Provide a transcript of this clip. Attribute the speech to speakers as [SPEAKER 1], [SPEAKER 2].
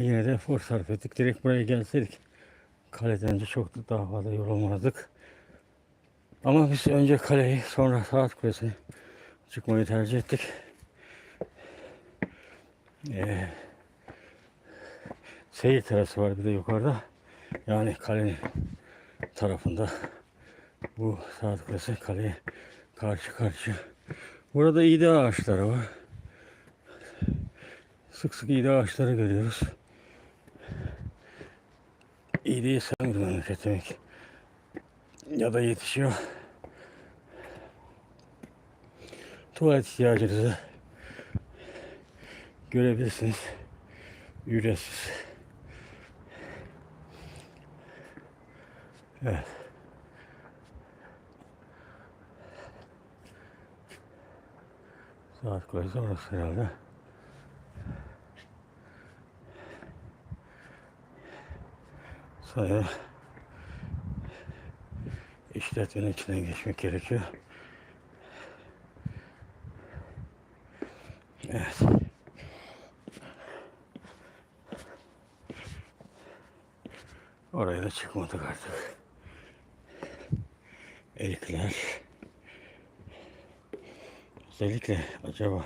[SPEAKER 1] Yine de efor sarf ettik. Direkt buraya gelseydik kaleden de çok da daha fazla yorulmazdık. Ama biz önce kaleyi sonra saat kulesine çıkmayı tercih ettik. Ee, seyir terası var bir de yukarıda. Yani kalenin tarafında bu saat kulesi kaleye karşı karşı. Burada iğde ağaçları var. Sık sık iğde ağaçları görüyoruz. Bir memleket demek. Ya da yetişiyor. Tuvalet ihtiyacınızı görebilirsiniz. Ücretsiz. Evet. Saat kulesi orası herhalde. Sonra işletmenin içinden geçmek gerekiyor. Evet. Oraya da çıkmadık artık. Erikler. Özellikle acaba